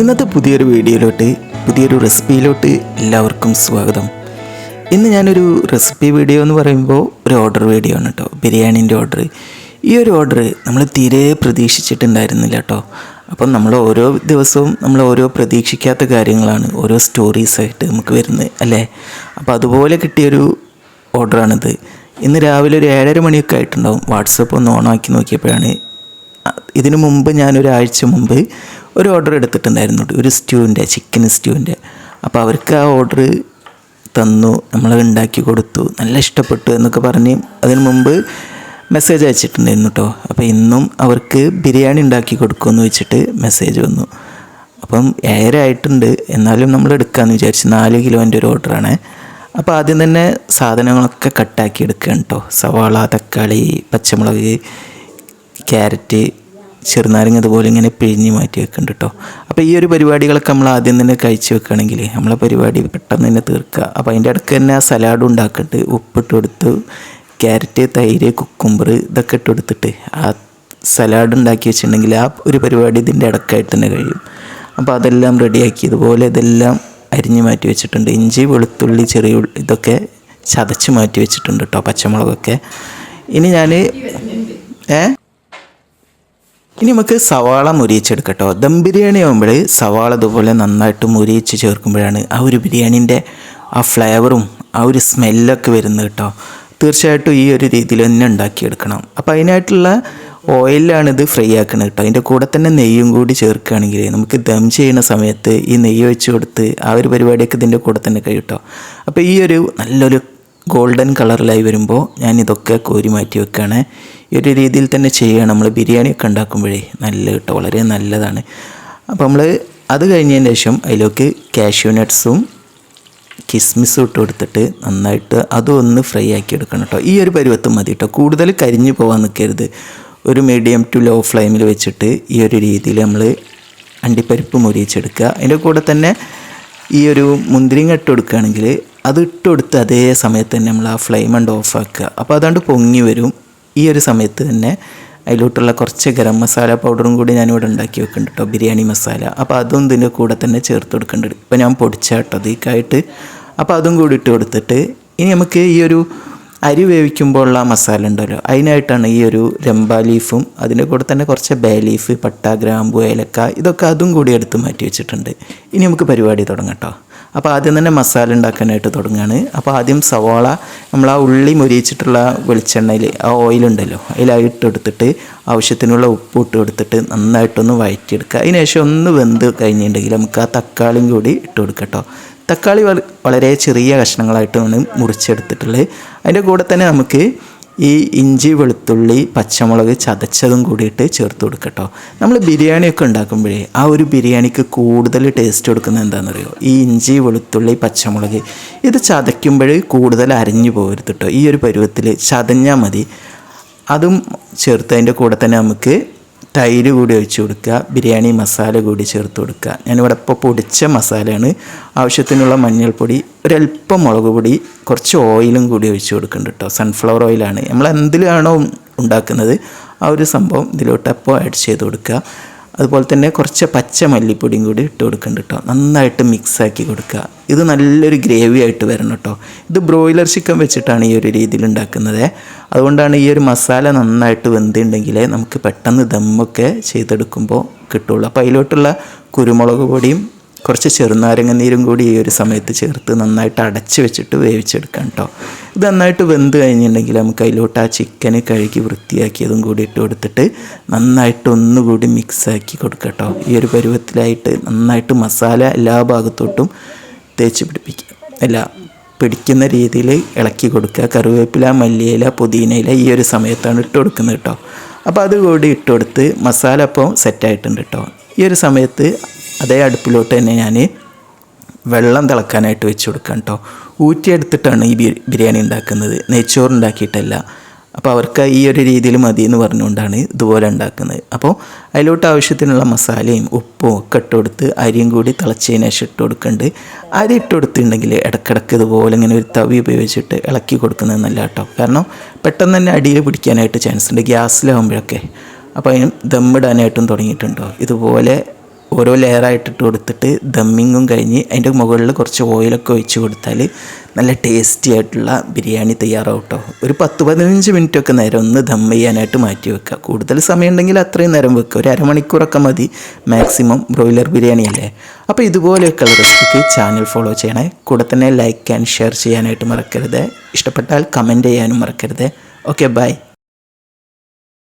ഇന്നത്തെ പുതിയൊരു വീഡിയോയിലോട്ട് പുതിയൊരു റെസിപ്പിയിലോട്ട് എല്ലാവർക്കും സ്വാഗതം. ഇന്ന് ഞാനൊരു റെസിപ്പി വീഡിയോ എന്ന് പറയുമ്പോൾ ഒരു ഓർഡർ വീഡിയോ ആണ് കേട്ടോ ബിരിയാണീന്റെ ഓർഡർ. ഈ ഒരു ഓർഡർ നമ്മൾ തീരെ പ്രതീക്ഷിച്ചിട്ടുണ്ടായിരുന്നില്ല കേട്ടോ. അപ്പം നമ്മൾ ഓരോ ദിവസവും നമ്മൾ ഓരോ പ്രതീക്ഷിക്കാത്ത കാര്യങ്ങളാണ് ഓരോ സ്റ്റോറീസായിട്ട് നമുക്ക് വരുന്നത് അല്ലേ? അപ്പോൾ അതുപോലെ കിട്ടിയൊരു ഓർഡറാണിത്. ഇന്ന് രാവിലെ ഒരു ഏഴര മണിയൊക്കെ ആയിട്ടുണ്ടാവും വാട്സപ്പ് ഒന്ന് ഓണാക്കി നോക്കിയപ്പോഴാണ് ഇതിനു മുമ്പ് ഞാൻ ഒരാഴ്ച മുമ്പ് ഒരു ഓർഡർ എടുത്തിട്ടുണ്ടായിരുന്നു ഒരു സ്റ്റൂവിന്റെ ചിക്കൻ സ്റ്റൂവിന്റെ അപ്പോൾ അവർക്ക് ആ ഓർഡർ തന്നു നമ്മൾ ഉണ്ടാക്കി കൊടുത്തു നല്ല ഇഷ്ടപ്പെട്ടു എന്നൊക്കെ പറഞ്ഞ് അതിനു മുമ്പ് മെസ്സേജ് അയച്ചിട്ടുണ്ടായിരുന്നു കേട്ടോ അപ്പോൾ ഇന്നും അവർക്ക് ബിരിയാണി ഉണ്ടാക്കി കൊടുക്കുമെന്ന് വെച്ചിട്ട് മെസ്സേജ് വന്നു. അപ്പം ഏഴര ആയിട്ടുണ്ട്. എന്നാലും നമ്മൾ എടുക്കാമെന്ന് വിചാരിച്ചു. നാല് കിലോന്റെ ഒരു ഓർഡറാണ് അപ്പോൾ ആദ്യം തന്നെ സാധനങ്ങളൊക്കെ കട്ടാക്കി എടുക്കുകയാണ് കേട്ടോ സവാള തക്കാളി പച്ചമുളക് ക്യാരറ്റ് ചെറുനാരങ്ങ അതുപോലെ ഇങ്ങനെ പിഴിഞ്ഞ് മാറ്റി വെക്കുന്നുണ്ട് കേട്ടോ അപ്പോൾ ഈ ഒരു പരിപാടികളൊക്കെ നമ്മൾ ആദ്യം തന്നെ കഴിച്ച് വെക്കുകയാണെങ്കിൽ നമ്മളെ പരിപാടി പെട്ടെന്ന് തന്നെ തീർക്കുക. അപ്പോൾ അതിന്റെ ഇടയ്ക്ക് തന്നെ ആ സലാഡ് ഉണ്ടാക്കിയിട്ട് ഉപ്പിട്ട് കൊടുത്ത് ക്യാരറ്റ് തൈര് കുക്കുമ്പർ ഇതൊക്കെ ഇട്ട് കൊടുത്തിട്ട് ആ സലാഡ് ഉണ്ടാക്കി വെച്ചിട്ടുണ്ടെങ്കിൽ ആ ഒരു പരിപാടി ഇതിന്റെ ഇടക്കായിട്ട് തന്നെ കഴിയും. അപ്പോൾ അതെല്ലാം റെഡിയാക്കി ഇതുപോലെ ഇതെല്ലാം അരിഞ്ഞ് മാറ്റി വെച്ചിട്ടുണ്ട്. ഇഞ്ചി വെളുത്തുള്ളി ചെറിയ ഇതൊക്കെ ചതച്ച് മാറ്റി വെച്ചിട്ടുണ്ട് കേട്ടോ പച്ചമുളകൊക്കെ. ഇനി ഞാൻ ഏ? ഇനി നമുക്ക് സവാള മുരിയിച്ചെടുക്കട്ടോ. ദം ബിരിയാണി ആകുമ്പോൾ സവാള ഇതുപോലെ നന്നായിട്ട് മുരിയിച്ച് ചേർക്കുമ്പോഴാണ് ആ ഒരു ബിരിയാണീന്റെ ആ ഫ്ലേവറും ആ ഒരു സ്മെല്ലൊക്കെ വരുന്നത് കേട്ടോ. തീർച്ചയായിട്ടും ഈ ഒരു രീതിയിൽ തന്നെ ഉണ്ടാക്കിയെടുക്കണം. അപ്പോൾ അതിനായിട്ടുള്ള ഓയിലാണ് ഇത് ഫ്രൈ ആക്കുന്നത് കേട്ടോ. അതിന്റെ കൂടെ തന്നെ നെയ്യും കൂടി ചേർക്കുകയാണെങ്കിൽ നമുക്ക് ദം ചെയ്യുന്ന സമയത്ത് ഈ നെയ്യ് വെച്ച് കൊടുത്ത് ആ ഒരു പരിപാടിയൊക്കെ ഇതിന്റെ കൂടെ തന്നെ കഴിയും കേട്ടോ. അപ്പോൾ ഈ ഒരു നല്ലൊരു ഗോൾഡൻ കളറിലായി വരുമ്പോൾ ഞാൻ ഇതൊക്കെ കോരി മാറ്റി വെക്കുകയാണ് ഈ ഒരു രീതിയിൽ തന്നെ ചെയ്യുകയാണ്. നമ്മൾ ബിരിയാണിയൊക്കെ ഉണ്ടാക്കുമ്പോഴേ നല്ല കേട്ടോ. വളരെ നല്ലതാണ്. അപ്പോൾ നമ്മൾ അത് കഴിഞ്ഞതിന് ശേഷം അതിലേക്ക് കാഷ്യൂ നട്ട്സും കിസ്മിസും ഇട്ട് കൊടുത്തിട്ട് നന്നായിട്ട് അതൊന്ന് ഫ്രൈ ആക്കി എടുക്കണം കേട്ടോ. ഈ ഒരു പരുവത്തും മതി കേട്ടോ. കൂടുതൽ കരിഞ്ഞു പോകാൻ നിൽക്കരുത്. ഒരു മീഡിയം ടു ലോ ഫ്ലെയിമിൽ വെച്ചിട്ട് ഈ ഒരു രീതിയിൽ നമ്മൾ അണ്ടിപ്പരിപ്പ് മുരിയിച്ചെടുക്കുക. അതിന്റെ കൂടെ തന്നെ ഈ ഒരു മുന്തിരിങ്ങ ഇട്ട് കൊടുക്കുകയാണെങ്കിൽ അത് ഇട്ട് കൊടുത്ത് അതേ സമയത്ത് തന്നെ നമ്മൾ ആ ഫ്ലെയിം ഉണ്ട് ഓഫാക്കുക അപ്പോൾ അതുകൊണ്ട് പൊങ്ങി വരും. ഈ ഒരു സമയത്ത് തന്നെ അതിലോട്ടുള്ള കുറച്ച് ഗരം മസാല പൗഡറും കൂടി ഞാനിവിടെ ഉണ്ടാക്കി വെക്കുന്നുണ്ട് കേട്ടോ ബിരിയാണി മസാല. അപ്പോൾ അതും ഇതിന്റെ കൂടെ തന്നെ ചേർത്ത് കൊടുക്കേണ്ടത് ഇപ്പോൾ ഞാൻ പൊടിച്ചാട്ടോ അതീക്കായിട്ട് അപ്പോൾ അതും കൂടി ഇട്ട് കൊടുത്തിട്ട് ഇനി നമുക്ക് ഈ ഒരു അരി ആ മസാല ഉണ്ടല്ലോ അതിനായിട്ടാണ് ഈ ഒരു രംബ ലീഫും അതിന്റെ കൂടെ തന്നെ കുറച്ച് ബേ ലീഫ് പട്ട ഗ്രാമ്പു ഏലക്ക ഇതൊക്കെ അതും കൂടി എടുത്ത് മാറ്റി വെച്ചിട്ടുണ്ട്. ഇനി നമുക്ക് പരിപാടി തുടങ്ങട്ടോ അപ്പോൾ ആദ്യം തന്നെ മസാല ഉണ്ടാക്കാനായിട്ട് തുടങ്ങുകയാണ് അപ്പോൾ ആദ്യം സവാള നമ്മൾ ആ ഉള്ളി മുരിയിച്ചിട്ടുള്ള വെളിച്ചെണ്ണയിൽ ആ ഓയിലുണ്ടല്ലോ അതിലായിട്ട് എടുത്തിട്ട് ആവശ്യത്തിനുള്ള ഉപ്പ് ഇട്ട് കൊടുത്തിട്ട് നന്നായിട്ടൊന്ന് വഴറ്റിയെടുക്കുക അതിനുശേഷം ഒന്ന് വെന്ത് കഴിഞ്ഞിട്ടുണ്ടെങ്കിൽ നമുക്ക് ആ തക്കാളിയും കൂടി ഇട്ട് കൊടുക്കട്ടോ തക്കാളി വളരെ ചെറിയ കഷ്ണങ്ങളായിട്ടാണ് മുറിച്ചെടുത്തിട്ടുള്ളത്. അതിന്റെ കൂടെ തന്നെ നമുക്ക് ഈ ഇഞ്ചി വെളുത്തുള്ളി പച്ചമുളക് ചതച്ചതും കൂടിയിട്ട് ചേർത്ത് കൊടുക്കട്ടോ. നമ്മൾ ബിരിയാണിയൊക്കെ ഉണ്ടാക്കുമ്പോഴേ ആ ഒരു ബിരിയാണിക്ക് കൂടുതൽ ടേസ്റ്റ് കൊടുക്കുന്നത് എന്താണെന്നറിയോ? ഈ ഇഞ്ചി വെളുത്തുള്ളി പച്ചമുളക് ഇത് ചതയ്ക്കുമ്പോൾ കൂടുതൽ അരിഞ്ഞു പോകരുത് കേട്ടോ ഈ ഒരു പരുവത്തിൽ ചതഞ്ഞാൽ മതി. അതും ചേർത്ത് അതിന്റെ കൂടെ തന്നെ നമുക്ക് തൈര് കൂടി ഒഴിച്ച് കൊടുക്കുക ബിരിയാണി മസാല കൂടി ചേർത്ത് കൊടുക്കുക. ഞാനിവിടെ ഇപ്പോൾ പൊടിച്ച മസാലയാണ്. ആവശ്യത്തിനുള്ള മഞ്ഞൾപ്പൊടി ഒരല്പം മുളക് പൊടി കുറച്ച് ഓയിലും കൂടി ഒഴിച്ച് കൊടുക്കുന്നുണ്ട് കേട്ടോ സൺഫ്ലവർ ഓയിലാണ് നമ്മൾ എന്തിലാണോ ഉണ്ടാക്കുന്നത് ആ ഒരു സംഭവം ഇതിലോട്ട് അപ്പോൾ ആഡ് ചെയ്ത് കൊടുക്കുക. അതുപോലെ തന്നെ കുറച്ച് പച്ച മല്ലിപ്പൊടിയും കൂടി ഇട്ട് കൊടുക്കുന്നുണ്ട് കേട്ടോ നന്നായിട്ട് മിക്സാക്കി കൊടുക്കുക. ഇത് നല്ലൊരു ഗ്രേവി ആയിട്ട് വരണം കേട്ടോ ഇത് ബ്രോയിലർ ചിക്കൻ വെച്ചിട്ടാണ് ഈ ഒരു രീതിയിൽ ഉണ്ടാക്കുന്നത്. അതുകൊണ്ടാണ് ഈ ഒരു മസാല നന്നായിട്ട് വെന്തിണ്ടെങ്കിൽ നമുക്ക് പെട്ടെന്ന് ദമ്മൊക്കെ ചെയ്തെടുക്കുമ്പോൾ കിട്ടുള്ളൂ. അപ്പോൾ അതിലോട്ടുള്ള കുരുമുളക് പൊടിയും കുറച്ച് ചെറുനാരങ്ങ നീരും കൂടി ഈ ഒരു സമയത്ത് ചേർത്ത് നന്നായിട്ട് അടച്ച് വെച്ചിട്ട് വേവിച്ചെടുക്കാം കേട്ടോ. ഇത് നന്നായിട്ട് വെന്ത് കഴിഞ്ഞിട്ടുണ്ടെങ്കിൽ നമുക്ക് അതിലോട്ട് ആ ചിക്കന് കഴുകി വൃത്തിയാക്കിയതും കൂടി ഇട്ട് കൊടുത്തിട്ട് നന്നായിട്ട് ഒന്നുകൂടി മിക്സാക്കി കൊടുക്കാം കേട്ടോ. ഈ ഒരു പരുവത്തിലായിട്ട് നന്നായിട്ട് മസാല എല്ലാ ഭാഗത്തോട്ടും തേച്ച് പിടിപ്പിക്കുക അല്ല പിടിക്കുന്ന രീതിയിൽ ഇളക്കി കൊടുക്കുക. കറിവേപ്പില മല്ലിയില പുതിനയില ഈ ഒരു സമയത്താണ് ഇട്ട് കൊടുക്കുന്നത് കേട്ടോ. അപ്പോൾ അതുകൂടി ഇട്ട് കൊടുത്ത് മസാല അപ്പം സെറ്റായിട്ടുണ്ട് കേട്ടോ. ഈ ഒരു സമയത്ത് അതേ അടുപ്പിലോട്ട് തന്നെ ഞാൻ വെള്ളം തിളക്കാനായിട്ട് വെച്ച് കൊടുക്കാം കേട്ടോ ഊറ്റിയെടുത്തിട്ടാണ് ഈ ബിരിയാണി ഉണ്ടാക്കുന്നത്. നെയ്ച്ചോറ് ഉണ്ടാക്കിയിട്ടല്ല. അപ്പോൾ അവർക്ക് ഈ ഒരു രീതിയിൽ മതി എന്ന് പറഞ്ഞുകൊണ്ടാണ് ഇതുപോലെ ഉണ്ടാക്കുന്നത്. അപ്പോൾ അതിലോട്ട് ആവശ്യത്തിനുള്ള മസാലയും ഉപ്പും ഒക്കെ ഇട്ട് കൊടുത്ത് അരിയും കൂടി തിളച്ചതിന് ശേഷം ഇട്ട് കൊടുക്കുന്നുണ്ട് അരി ഇട്ട് കൊടുത്തിട്ടുണ്ടെങ്കിൽ ഇടക്കിടക്ക് ഇതുപോലെ ഇങ്ങനെ ഒരു തവി ഉപയോഗിച്ചിട്ട് ഇളക്കി കൊടുക്കുന്നത് നല്ല കേട്ടോ കാരണം പെട്ടെന്ന് തന്നെ അടിയിൽ പിടിക്കാനായിട്ട് ചാൻസ് ഉണ്ട്. ഗ്യാസിലാവുമ്പോഴൊക്കെ. അപ്പോൾ അതിന് ദമ്മിടാനായിട്ടും തുടങ്ങിയിട്ടുണ്ടോ ഇതുപോലെ ഓരോ ലെയറായിട്ട് ഇട്ട് കൊടുത്തിട്ട് ദമ്മിങ്ങും കഴിഞ്ഞ് അതിന്റെ മുകളിൽ കുറച്ച് ഓയിലൊക്കെ ഒഴിച്ച് കൊടുത്താൽ നല്ല ടേസ്റ്റി ആയിട്ടുള്ള ബിരിയാണി തയ്യാറാവും കേട്ടോ ഒരു പത്ത് പതിനഞ്ച് മിനിറ്റൊക്കെ നേരം ഒന്ന് ദം ചെയ്യാനായിട്ട് മാറ്റി വെക്കുക കൂടുതൽ സമയം ഉണ്ടെങ്കിൽ അത്രയും നേരം വെക്കുക ഒരു അരമണിക്കൂറൊക്കെ മതി മാക്സിമം ബ്രോയിലർ ബിരിയാണി അല്ലേ? അപ്പോൾ ഇതുപോലെയൊക്കെയുള്ള റെസിപ്പിക്ക് ചാനൽ ഫോളോ ചെയ്യണേ. കൂടെ തന്നെ ലൈക്ക് ആൻഡ് ഷെയർ ചെയ്യാനായിട്ട് മറക്കരുത്. ഇഷ്ടപ്പെട്ടാൽ കമന്റ് ചെയ്യാനും മറക്കരുത്. Okay bye